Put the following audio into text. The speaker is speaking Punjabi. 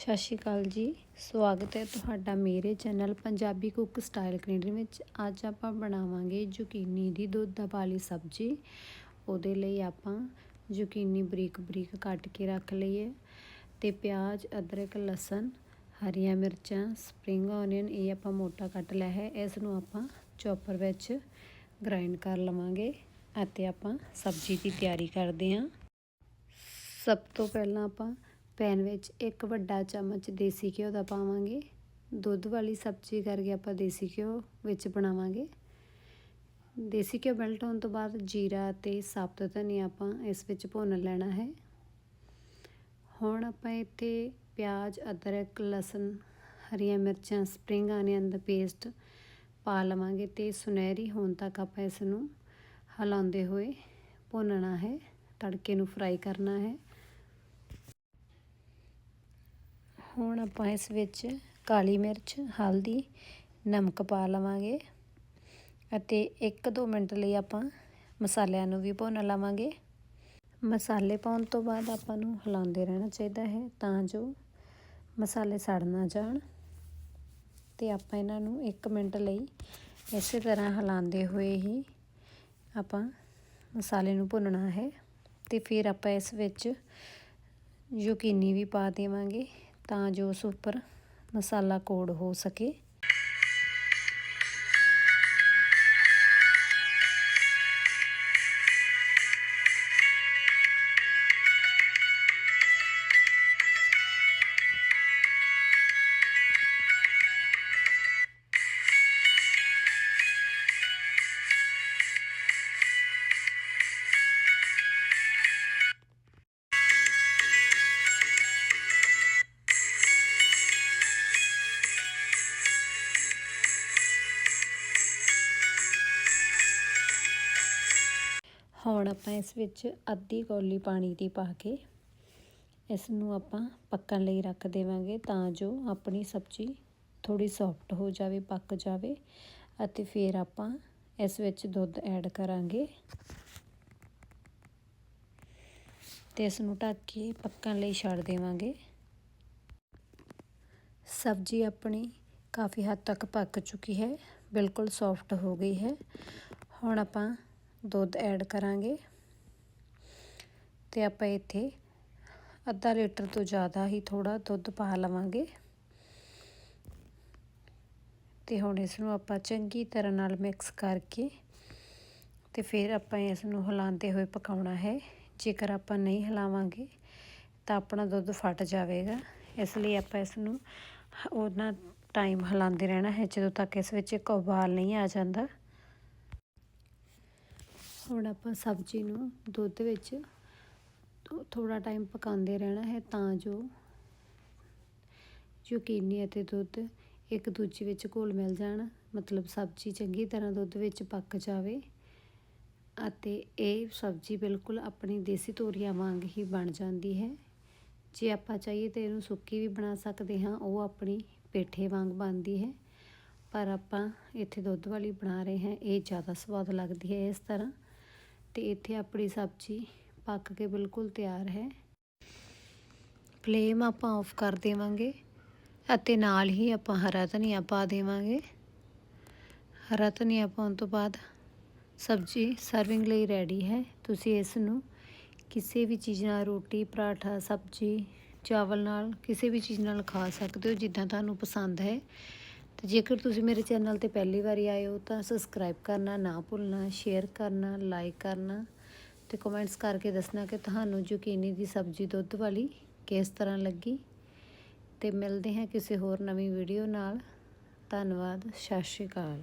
ਸਤਿ ਸ਼੍ਰੀ ਅਕਾਲ ਜੀ। ਸਵਾਗਤ ਹੈ ਤੁਹਾਡਾ ਮੇਰੇ ਚੈਨਲ ਪੰਜਾਬੀ ਕੁੱਕ ਸਟਾਈਲ ਕੈਨੇਡੀ ਵਿੱਚ। ਅੱਜ ਆਪਾਂ ਬਣਾਵਾਂਗੇ ਜ਼ੁਕੀਨੀ ਦੀ ਦੁੱਧ ਵਾਲੀ ਸਬਜ਼ੀ। ਉਹਦੇ ਲਈ ਆਪਾਂ ਜ਼ੁਕੀਨੀ ਬਰੀਕ ਬਰੀਕ ਕੱਟ ਕੇ ਰੱਖ ਲਈਏ ਤੇ ਪਿਆਜ਼, ਅਦਰਕ, ਲਸਣ, ਹਰੀਆਂ ਮਿਰਚਾਂ, ਸਪਰਿੰਗ ਓਨੀਅਨ ਇਹ ਆਪਾਂ ਮੋਟਾ ਕੱਟ ਲਿਆ ਹੈ। ਇਸ ਨੂੰ ਆਪਾਂ ਚੌਪਰ ਵਿੱਚ ਗ੍ਰਾਈਂਡ ਕਰ ਲਵਾਂਗੇ ਅਤੇ ਆਪਾਂ ਸਬਜ਼ੀ ਦੀ ਤਿਆਰੀ ਕਰਦੇ ਹਾਂ। ਸਭ ਤੋਂ ਪਹਿਲਾਂ ਆਪਾਂ ਪੈਨ ਵਿੱਚ ਇੱਕ ਵੱਡਾ ਚਮਚ ਦੇਸੀ ਘਿਓ ਦਾ ਪਾਵਾਂਗੇ। ਦੁੱਧ ਵਾਲੀ ਸਬਜ਼ੀ ਕਰਕੇ ਆਪਾਂ ਦੇਸੀ ਘਿਓ ਵਿੱਚ ਬਣਾਵਾਂਗੇ। ਦੇਸੀ ਘਿਓ ਮੈਲਟ ਹੋਣ ਤੋਂ ਬਾਅਦ ਜੀਰਾ ਤੇ ਸਾਬਤ ਧਨੀਆ ਆਪਾਂ ਇਸ ਵਿੱਚ ਭੁੰਨ ਲੈਣਾ ਹੈ। ਹੁਣ ਆਪਾਂ ਇੱਥੇ ਪਿਆਜ਼, ਅਦਰਕ, ਲਸਣ, ਹਰੀਆਂ ਮਿਰਚਾਂ, ਸਪਰਿੰਗ ਆਨੀਅਨ ਦਾ ਪੇਸਟ ਪਾ ਲਵਾਂਗੇ ਤੇ ਸੁਨਹਿਰੀ ਹੋਣ ਤੱਕ ਆਪਾਂ ਇਸ ਨੂੰ ਹਿਲਾਉਂਦੇ ਹੋਏ ਭੁੰਨਣਾ ਹੈ। ਤੜਕੇ ਨੂੰ ਫਰਾਈ ਕਰਨਾ ਹੈ। ਹੁਣ ਆਪਾਂ ਇਸ ਵਿੱਚ ਕਾਲੀ ਮਿਰਚ, ਹਲਦੀ, ਨਮਕ ਪਾ ਲਵਾਂਗੇ ਅਤੇ 1-2 ਮਿੰਟ ਲਈ ਆਪਾਂ ਮਸਾਲਿਆਂ ਨੂੰ ਵੀ ਭੁੰਨ ਲਵਾਂਗੇ। ਮਸਾਲੇ ਪਾਉਣ ਤੋਂ ਬਾਅਦ ਆਪਾਂ ਨੂੰ ਹਿਲਾਉਂਦੇ ਰਹਿਣਾ ਚਾਹੀਦਾ ਹੈ ਤਾਂ ਜੋ ਮਸਾਲੇ ਸੜ ਨਾ ਜਾਣ। ਤੇ ਆਪਾਂ ਇਹਨਾਂ ਨੂੰ 1 ਮਿੰਟ ਲਈ ਇਸੇ ਤਰ੍ਹਾਂ ਹਿਲਾਉਂਦੇ ਹੋਏ ਹੀ ਆਪਾਂ ਮਸਾਲੇ ਨੂੰ ਭੁੰਨਣਾ ਹੈ। ਤੇ ਫਿਰ ਆਪਾਂ ਇਸ ਵਿੱਚ ਯੂਕੀਨੀ ਵੀ ਪਾ ਦੇਵਾਂਗੇ। ਤਾਂ ਜੋ ਉਸ ਉੱਪਰ ਮਸਾਲਾ ਕੋਡ ਹੋ ਸਕੇ। ਹੁਣ ਆਪਾਂ ਇਸ ਵਿੱਚ ਅੱਧੀ ਕੌਲੀ ਪਾਣੀ ਦੀ ਪਾ ਕੇ ਇਸ ਨੂੰ ਆਪਾਂ ਪੱਕਣ ਲਈ ਰੱਖ ਦੇਵਾਂਗੇ ਤਾਂ ਜੋ ਆਪਣੀ ਸਬਜ਼ੀ ਥੋੜੀ ਸੌਫਟ ਹੋ ਜਾਵੇ, ਪੱਕ ਜਾਵੇ ਅਤੇ ਫਿਰ ਆਪਾਂ ਇਸ ਵਿੱਚ ਦੁੱਧ ਐਡ ਕਰਾਂਗੇ ਤੇ ਇਸ ਨੂੰ ਢੱਕ ਕੇ ਪੱਕਣ ਲਈ ਛੱਡ ਦੇਵਾਂਗੇ। ਸਬਜ਼ੀ ਆਪਣੀ ਕਾਫੀ ਹੱਦ ਤੱਕ ਪੱਕ ਚੁੱਕੀ ਹੈ, ਬਿਲਕੁਲ ਸੌਫਟ ਹੋ ਗਈ ਹੈ। ਹੁਣ ਆਪਾਂ ਦੁੱਧ ਐਡ ਕਰਾਂਗੇ। ਤੇ ਆਪਾਂ ਇੱਥੇ ਅੱਧਾ ਲੀਟਰ ਤੋਂ ਜ਼ਿਆਦਾ ਹੀ ਥੋੜਾ ਦੁੱਧ ਪਾ ਲਵਾਂਗੇ। ਤੇ ਹੁਣ ਇਸ ਨੂੰ ਆਪਾਂ ਚੰਗੀ ਤਰ੍ਹਾਂ ਨਾਲ ਮਿਕਸ ਕਰਕੇ ਤੇ ਫਿਰ ਆਪਾਂ ਇਸ ਨੂੰ ਹਿਲਾਉਂਦੇ ਹੋਏ ਪਕਾਉਣਾ ਹੈ। ਜੇਕਰ ਆਪਾਂ ਨਹੀਂ ਹਿਲਾਵਾਂਗੇ ਤਾਂ ਆਪਣਾ ਦੁੱਧ ਫਟ ਜਾਵੇਗਾ। ਇਸ ਲਈ ਆਪਾਂ ਇਸ ਨੂੰ ਉਹਨਾਂ ਟਾਈਮ ਹਿਲਾਉਂਦੇ ਰਹਿਣਾ ਹੈ ਜਦੋਂ ਤੱਕ ਇਸ ਵਿੱਚ ਇੱਕ ਉਬਾਲ ਨਹੀਂ ਆ ਜਾਂਦਾ। ਹੁਣ ਆਪਾਂ ਸਬਜ਼ੀ ਨੂੰ ਦੁੱਧ ਵਿੱਚ ਥੋੜਾ ਟਾਈਮ ਪਕਾਉਂਦੇ ਰਹਿਣਾ ਹੈ ਤਾਂ ਜੋ ਯਕੀਨੀ ਅਤੇ ਦੁੱਧ ਇੱਕ ਦੂਜੇ ਵਿੱਚ ਘੁਲ ਮਿਲ ਜਾਣ। ਮਤਲਬ ਸਬਜ਼ੀ ਚੰਗੀ ਤਰ੍ਹਾਂ ਦੁੱਧ ਵਿੱਚ ਪੱਕ ਜਾਵੇ ਅਤੇ ਇਹ ਸਬਜ਼ੀ ਬਿਲਕੁਲ ਆਪਣੀ ਦੇਸੀ ਤੋਰੀਆਂ ਵਾਂਗ ਹੀ ਬਣ ਜਾਂਦੀ ਹੈ। ਜੇ ਆਪਾਂ ਚਾਹੀਏ ਤਾਂ ਇਹਨੂੰ ਸੁੱਕੀ ਵੀ ਬਣਾ ਸਕਦੇ ਹਾਂ, ਉਹ ਆਪਣੀ ਪੇਠੇ ਵਾਂਗ ਬਣਦੀ ਹੈ। ਪਰ ਆਪਾਂ ਇੱਥੇ ਦੁੱਧ ਵਾਲੀ ਬਣਾ ਰਹੇ ਹਾਂ, ਇਹ ਜ਼ਿਆਦਾ ਸਵਾਦ ਲੱਗਦੀ ਹੈ ਇਸ ਤਰ੍ਹਾਂ। ਤੇ ਇੱਥੇ ਆਪਣੀ ਸਬਜ਼ੀ ਪੱਕ ਕੇ ਬਿਲਕੁਲ ਤਿਆਰ ਹੈ। ਫਲੇਮ ਆਪਾਂ ਆਫ ਕਰ ਦੇਵਾਂਗੇ ਅਤੇ ਨਾਲ ਹੀ ਆਪਾਂ ਹਰਾ ਧਨੀਆ ਪਾ ਦੇਵਾਂਗੇ। ਹਰਾ ਧਨੀਆ ਪਾਉਣ ਤੋਂ ਬਾਅਦ ਸਬਜ਼ੀ ਸਰਵਿੰਗ ਲਈ ਰੈਡੀ ਹੈ। ਤੁਸੀਂ ਇਸ ਨੂੰ ਕਿਸੇ ਵੀ ਚੀਜ਼ ਨਾਲ ਰੋਟੀ, ਪਰਾਠਾ, ਸਬਜ਼ੀ, ਚਾਵਲ ਨਾਲ ਕਿਸੇ ਵੀ ਚੀਜ਼ ਨਾਲ ਖਾ ਸਕਦੇ ਹੋ, ਜਿੱਦਾਂ ਤੁਹਾਨੂੰ ਪਸੰਦ ਹੈ। ਤੇ ਜੇਕਰ ਤੁਸੀਂ ਮੇਰੇ ਚੈਨਲ ਤੇ ਪਹਿਲੀ ਵਾਰੀ ਆਏ ਹੋ ਤਾਂ ਸਬਸਕ੍ਰਾਈਬ ਕਰਨਾ, ਨਾ ਭੁੱਲਣਾ ਸ਼ੇਅਰ ਕਰਨਾ ਲਾਈਕ ਕਰਨਾ ਤੇ ਕਮੈਂਟਸ ਕਰਕੇ ਦੱਸਣਾ ਕਿ ਤੁਹਾਨੂੰ ਜ਼ੁਕੀਨੀ ਦੀ ਸਬਜ਼ੀ ਦੁੱਧ ਵਾਲੀ ਕਿਸ ਤਰ੍ਹਾਂ ਲੱਗੀ। ਤੇ ਮਿਲਦੇ ਹਾਂ ਕਿਸੇ ਹੋਰ ਨਵੀਂ ਵੀਡੀਓ ਨਾਲ। ਧੰਨਵਾਦ, ਸਤਿ ਸ਼੍ਰੀ ਅਕਾਲ।